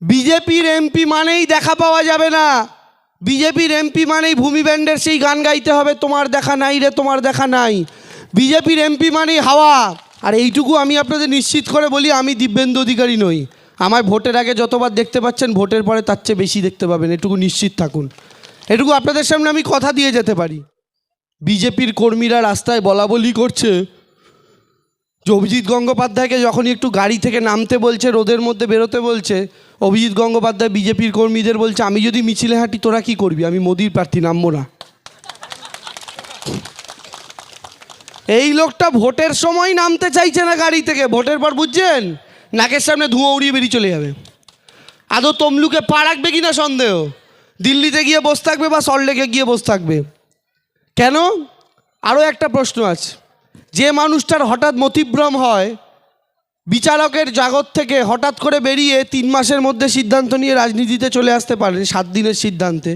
বিজেপির এমপি মানেই দেখা পাওয়া যাবে না। বিজেপির এমপি মানেই ভূমি ব্যান্ডের সেই গান গাইতে হবে, তোমার দেখা নাই রে, তোমার দেখা নাই। বিজেপির এমপি মানেই হাওয়া। আর এইটুকু আমি আপনাদের নিশ্চিত করে বলি, আমি দিব্যেন্দু অধিকারী নই। আমায় ভোটের আগে যতবার দেখতে পাচ্ছেন, ভোটের পরে তার চেয়ে বেশি দেখতে পাবেন। এটুকু নিশ্চিত থাকুন। এটুকু আপনাদের সামনে আমি কথা দিয়ে যেতে পারি। বিজেপির কর্মীরা রাস্তায় বলা বলি করছে যে অভিজিৎ গঙ্গোপাধ্যায়কে যখনই একটু গাড়ি থেকে নামতে বলছে, রোদের মধ্যে বেরোতে বলছে, অভিজিৎ গঙ্গোপাধ্যায় বিজেপির কর্মীদের বলছে, আমি যদি মিছিলে হাঁটি, তোরা কি করবি? আমি মোদির প্রার্থী, নামবো না। এই লোকটা ভোটের সময় নামতে চাইছে না গাড়ি থেকে। ভোটের পর বুঝছেন? নাকের সামনে ধুঁয়ো উড়িয়ে বেরিয়ে চলে যাবে। আদৌ তমলুকে পা রাখবে কিনা সন্দেহ? দিল্লিতে গিয়ে বসে থাকবে বা সল্টলেকে গিয়ে বসে থাকবে? কেন? আরও একটা প্রশ্ন আছে। যে মানুষটার হঠাৎ মতিভ্রম হয়, বিচারকের জগৎ থেকে হঠাৎ করে বেরিয়ে তিন মাসের মধ্যে সিদ্ধান্ত নিয়ে রাজনীতিতে চলে আসতে পারেন, সাত দিনের সিদ্ধান্তে।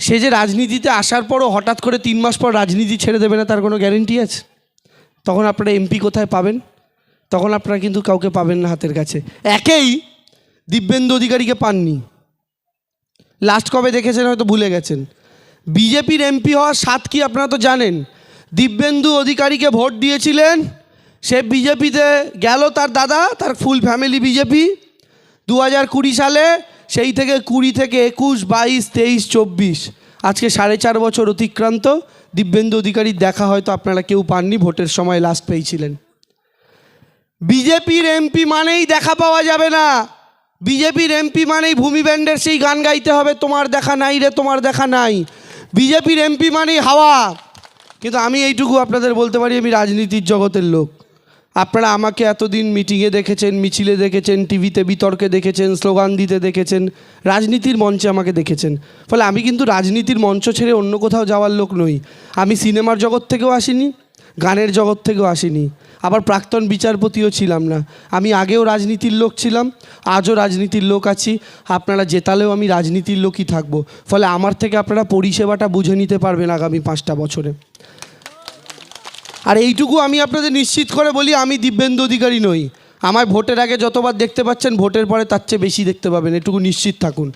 সে যে রাজনীতিতে আসার পরও হঠাৎ করে তিন মাস পর রাজনীতি ছেড়ে দেবে না, তার কোনো গ্যারেন্টি আছে? তখন আপনারা এমপি কোথায় পাবেন? তখন আপনারা কিন্তু কাউকে পাবেন না হাতের কাছে। একেই দিব্যেন্দু অধিকারীকে পাননি। লাস্ট কবে দেখেছেন হয়তো ভুলে গেছেন। বিজেপির এমপি হওয়ার স্বাদ কি আপনারা তো জানেন? দিব্যেন্দু অধিকারীকে ভোট দিয়েছিলেন। সে বিজেপিতে গেল তার দাদা, তার ফুল ফ্যামিলি বিজেপি। দু হাজার কুড়ি সালে সেই থেকে কুড়ি থেকে একুশ, বাইশ, তেইশ, চব্বিশ। আজকে সাড়ে চার বছর অতিক্রান্ত। দিব্যেন্দু অধিকারীর দেখা হয়তো আপনারা কেউ পাননি, ভোটের সময় লাস্ট পেয়েছিলেন। বিজেপির এমপি মানেই দেখা পাওয়া যাবে না। বিজেপির এমপি মানেই ভূমি ব্যান্ডের সেই গান গাইতে হবে, তোমার দেখা নাই রে, তোমার দেখা নাই। বিজেপির এমপি মানেই হাওয়া। কিন্তু আমি এইটুকু আপনাদের বলতে পারি, আমি রাজনীতির জগতের লোক। আপনারা আমাকে এতদিন মিটিংয়ে দেখেছেন, মিছিলে দেখেছেন, টিভিতে বিতর্কে দেখেছেন, স্লোগান দিতে দেখেছেন, রাজনীতির মঞ্চে আমাকে দেখেছেন। ফলে আমি কিন্তু রাজনীতির মঞ্চ ছেড়ে অন্য কোথাও যাওয়ার লোক নই। আমি সিনেমার জগৎ থেকেও আসিনি গানের জগৎ থেকেও আসিনি। আবার প্রাক্তন বিচারপতিও ছিলাম না। আমি আগেও রাজনীতির লোক ছিলাম, আজও রাজনীতির লোক আছি। আপনারা জেতালেও আমি রাজনীতির লোকই থাকব। ফলে আমার থেকে আপনারা পরিষেবাটা বুঝে নিতে পারবেন আগামী পাঁচটা বছরে। আর এইটুকু আমি আপনাদের নিশ্চিত করে বলি, আমি দিব্যেন্দু অধিকারী নই। আমায় ভোটের আগে যতবার দেখতে পাচ্ছেন, ভোটের পরে তার চেয়ে বেশি দেখতে পাবেন। এটুকু নিশ্চিত থাকুন।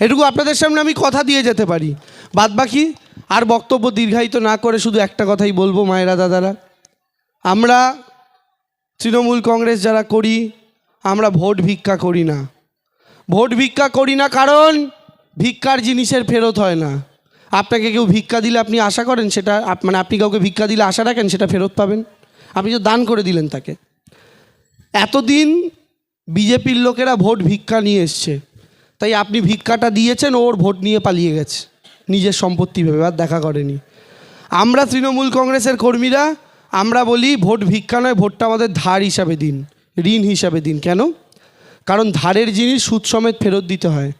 এটুকু আপনাদের সামনে আমি কথা দিয়ে যেতে পারি। বাদ বাকি আর বক্তব্য দীর্ঘায়িত না করে শুধু একটা কথাই বলব, মায়েরা দাদারা। আমরা তৃণমূল কংগ্রেস যারা করি, আমরা ভোট ভিক্ষা করি না। ভোট ভিক্ষা করি না কারণ ভিক্ষার জিনিসের ফেরত হয় না। আপনাকে কেউ ভিক্ষা দিলে আপনি আশা করেন সেটা মানে আপনি কাউকে ভিক্ষা দিলে আশা রাখেন সেটা ফেরত পাবেন? আপনি তো দান করে দিলেন তাকে। এতদিন বিজেপির লোকেরা ভোট ভিক্ষা নিয়ে এসছে। তাই আপনি ভিক্ষাটা দিয়েছেন, ওর ভোট নিয়ে পালিয়ে গেছে। নিজের সম্পত্তি ভেবে, আর দেখা করেনি। আমরা তৃণমূল কংগ্রেসের কর্মীরা, আমরা বলি ভোট ভিক্ষা নয়, ভোটটা আমাদের ধার হিসাবে দিন, ঋণ হিসাবে দিন। কেন? কারণ ধারের জিনিস সুদ সমেত ফেরত দিতে হয়।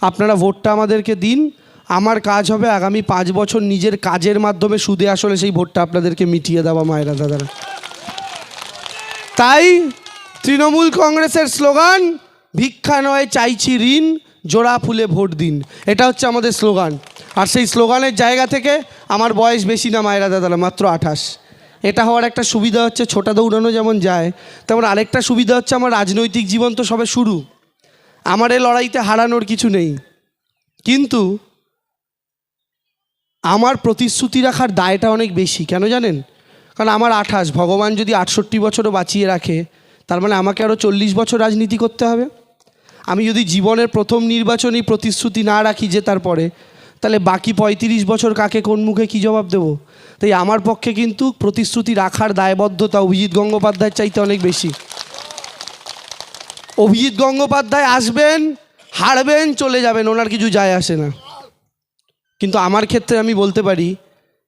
আপনারা ভোটটা আমাদেরকে দিন। আমার কাজ হবে আগামী পাঁচ বছর নিজের কাজের মাধ্যমে সুদে আসলে সেই ভোটটা আপনাদেরকে মিটিয়ে দেওয়া, মায়েরা, দাদারা। তাই তৃণমূল কংগ্রেসের স্লোগান, ভিক্ষা নয়, চাইছি ঋণ, জোড়া ফুলে ভোট দিন। এটা হচ্ছে আমাদের স্লোগান। আর সেই স্লোগানের জায়গা থেকে আমার বয়স বেশি না মায়েরা দাদারা, মাত্র আঠাশ। এটা হওয়ার একটা সুবিধা হচ্ছে, ছোটা দৌড়ানো যেমন যায়, তেমন আরেকটা সুবিধা হচ্ছে আমার রাজনৈতিক জীবন তো সবে শুরু। আমার এ লড়াইতে হারানোর কিছু নেই। কিন্তু আমার প্রতিশ্রুতি রাখার দায়টা অনেক বেশি, কেন জানেন? কারণ আমার আঠাশ, ভগবান যদি আটষট্টি বছরও বাঁচিয়ে রাখে, তার মানে আমাকে আরও চল্লিশ বছর রাজনীতি করতে হবে। আমি যদি জীবনের প্রথম নির্বাচনী প্রতিশ্রুতি না রাখি যে তারপরে তাহলে বাকি পঁয়ত্রিশ বছর কাকে কোন মুখে কি জবাব দেবো? তাই আমার পক্ষে কিন্তু প্রতিশ্রুতি রাখার দায়বদ্ধতা অভিজিৎ গঙ্গোপাধ্যায়ের চাইতে অনেক বেশি। অভিজিৎ গঙ্গোপাধ্যায় আসবেন, হারবেন, চলে যাবেন, ওনার কিছু যায় আসে না। কিন্তু আমার ক্ষেত্রে আমি বলতে পারি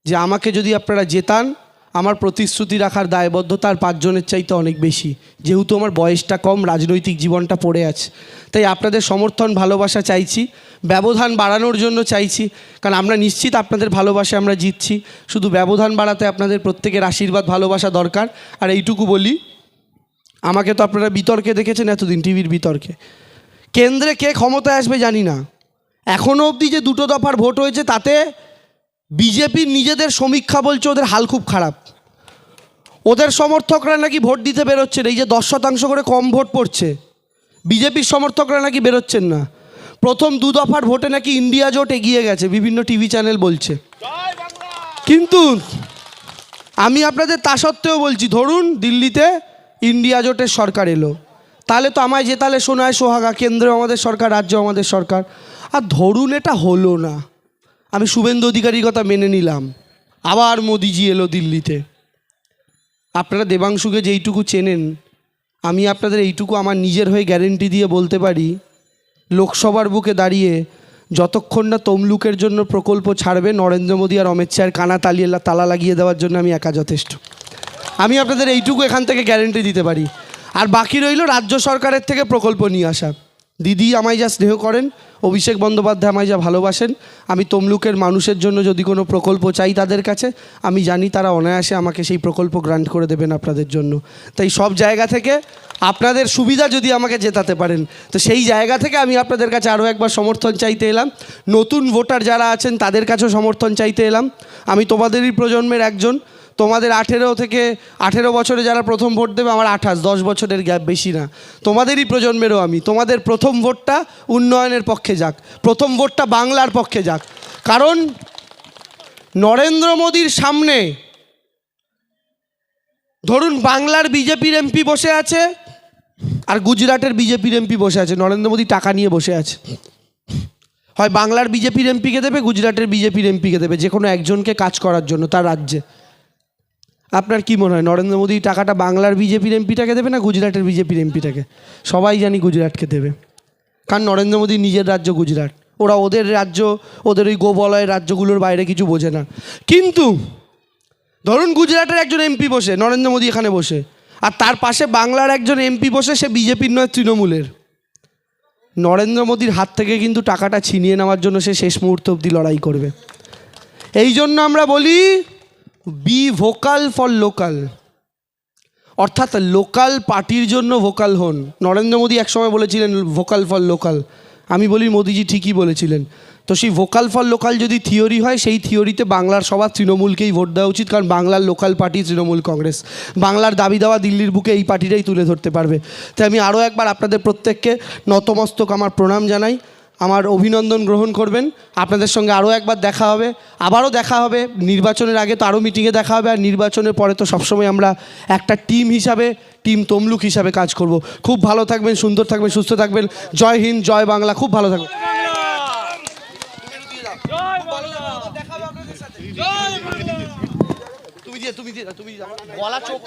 যে আমাকে যদি আপনারা জেতান আমার প্রতিশ্রুতি রাখার দায়বদ্ধতা আর পাঁচজনের চাইতে অনেক বেশি। যেহেতু আমার বয়সটা কম, রাজনৈতিক জীবনটা পড়ে আছে। তাই আপনাদের সমর্থন, ভালোবাসা চাইছি। ব্যবধান বাড়ানোর জন্য চাইছি। কারণ আমরা নিশ্চিত আপনাদের ভালোবাসা আমরা জিতছি। শুধু ব্যবধান বাড়াতে আপনাদের প্রত্যেকের আশীর্বাদ, ভালোবাসা দরকার। আর এইটুকু বলি, আমাকে তো আপনারা বিতর্কে দেখেছেন এতদিন, টিভির বিতর্কে। কেন্দ্রে কে ক্ষমতায় আসবে জানি না। এখনও অবধি যে দুটো দফার ভোট হয়েছে, তাতে বিজেপির নিজেদের সমীক্ষা বলছে ওদের হাল খুব খারাপ। ওদের সমর্থকরা নাকি ভোট দিতে বেরোচ্ছে না। এই যে দশ শতাংশ করে কম ভোট পড়ছে। বিজেপির সমর্থকরা নাকি বেরোচ্ছেন না। প্রথম দু দফার ভোটে নাকি ইন্ডিয়া জোট এগিয়ে গেছে, বিভিন্ন টিভি চ্যানেল বলছে। কিন্তু আমি আপনাদের তা সত্ত্বেও বলছি, ধরুন দিল্লিতে ইন্ডিয়া জোটের সরকার এলো, তাহলে তো আমায় যে তাহলে শোনায় সোহাগা কেন্দ্র আমাদের সরকার রাজ্য আমাদের সরকার। আর ধরুন এটা হলো না। আমি শুভেন্দু অধিকারীর কথা মেনে নিলাম। আবার মোদিজি এলো দিল্লিতে। আপনারা দেবাংশুকে যেইটুকু চেনেন, আমি আপনাদের এইটুকু আমার নিজের হয়ে গ্যারেন্টি দিয়ে বলতে পারি, লোকসভার বুকে দাঁড়িয়ে যতক্ষণ না তমলুকের জন্য প্রকল্প ছাড়বে, নরেন্দ্র মোদী আর অমিত শাহের কানা তালিয়ে তালা লাগিয়ে দেওয়ার জন্য আমি একা যথেষ্ট। আমি আপনাদের এইটুকু এখান থেকে গ্যারেন্টি দিতে পারি। আর বাকি রইল রাজ্য সরকারের থেকে প্রকল্প নিয়ে আসা। দিদি আমায় যা স্নেহ করেন, অভিষেক বন্দ্যোপাধ্যায় আমায় যা ভালোবাসেন, আমি তমলুকের মানুষের জন্য যদি কোনো প্রকল্প চাই তাদের কাছে, আমি জানি তারা অনায়াসে আমাকে সেই প্রকল্প গ্রান্ট করে দেবেন আপনাদের জন্য। তাই সব জায়গা থেকে আপনাদের সুবিধা যদি আমাকে জেতাতে পারেন, তো সেই জায়গা থেকে আমি আপনাদের কাছে আরও একবার সমর্থন চাইতে এলাম। নতুন ভোটার যারা আছেন তাদের কাছেও সমর্থন চাইতে এলাম। আমি তোমাদেরই প্রজন্মের একজন তোমাদের আঠেরো থেকে আঠেরো বছরে যারা প্রথম ভোট দেবে, আমার আঠাশ, দশ বছরের গ্যাপ বেশি না। তোমাদেরই প্রজন্মেরও আমি। তোমাদের প্রথম ভোটটা উন্নয়নের পক্ষে যাক। প্রথম ভোটটা বাংলার পক্ষে যাক। কারণ নরেন্দ্র মোদীর সামনে ধরুন বাংলার বিজেপির এমপি বসে আছে আর গুজরাটের বিজেপির এমপি বসে আছে। নরেন্দ্র মোদী টাকা নিয়ে বসে আছে। হয় বাংলার বিজেপির এমপিকে দেবে, গুজরাটের বিজেপির এমপিকে দেবে, যে কোনো একজনকে কাজ করার জন্য তার রাজ্যে। আপনার কি মনে হয়, নরেন্দ্র মোদী টাকাটা বাংলার বিজেপির এমপিটাকে দেবে না গুজরাটের বিজেপির এমপিটাকে? সবাই জানি গুজরাটকে দেবে। কারণ নরেন্দ্র মোদী নিজের রাজ্য গুজরাট। ওরা ওদের রাজ্য, ওদের ওই গোবলয়ের রাজ্যগুলোর বাইরে কিছু বোঝে না। কিন্তু ধরুন গুজরাটের একজন এমপি বসে, নরেন্দ্র মোদী এখানে বসে, আর তার পাশে বাংলার একজন এমপি বসে, সে বিজেপির নয়, তৃণমূলের। নরেন্দ্র মোদীর হাত থেকে কিন্তু টাকাটা ছিনিয়ে নেওয়ার জন্য সে শেষ মুহূর্ত অবধি লড়াই করবে। এই জন্য আমরা বলি বি ভোকাল ফর লোকাল অর্থাৎ লোকাল পার্টির জন্য ভোকাল হন। নরেন্দ্র মোদী একসময় বলেছিলেন ভোকাল ফর লোকাল আমি বলি, মোদিজি ঠিকই বলেছিলেন। তো সেই ভোকাল ফর লোকাল যদি থিওরি হয়, সেই থিওরিতে বাংলার সবার তৃণমূলকেই ভোট দেওয়া উচিত, কারণ বাংলার লোকাল পার্টি তৃণমূল কংগ্রেস। বাংলার দাবি দেওয়া দিল্লির বুকে এই পার্টিটাই তুলে ধরতে পারবে। তাই আমি আরও একবার আপনাদের প্রত্যেককে নতমস্তক আমার প্রণাম জানাই। আমার অভিনন্দন গ্রহণ করবেন। আপনাদের সঙ্গে আরও একবার দেখা হবে। আবারও দেখা হবে। নির্বাচনের আগে তো আরও মিটিংয়ে দেখা হবে আর নির্বাচনের পরে তো সবসময় আমরা একটা টিম হিসাবে টিম তমলুক হিসাবে কাজ করব। খুব ভালো থাকবেন সুন্দর থাকবেন সুস্থ থাকবেন। জয় হিন্দ জয় বাংলা। খুব ভালো থাকবেন। তুমি দিয়ে তুমি দিয়ে তুমি গলা চোখ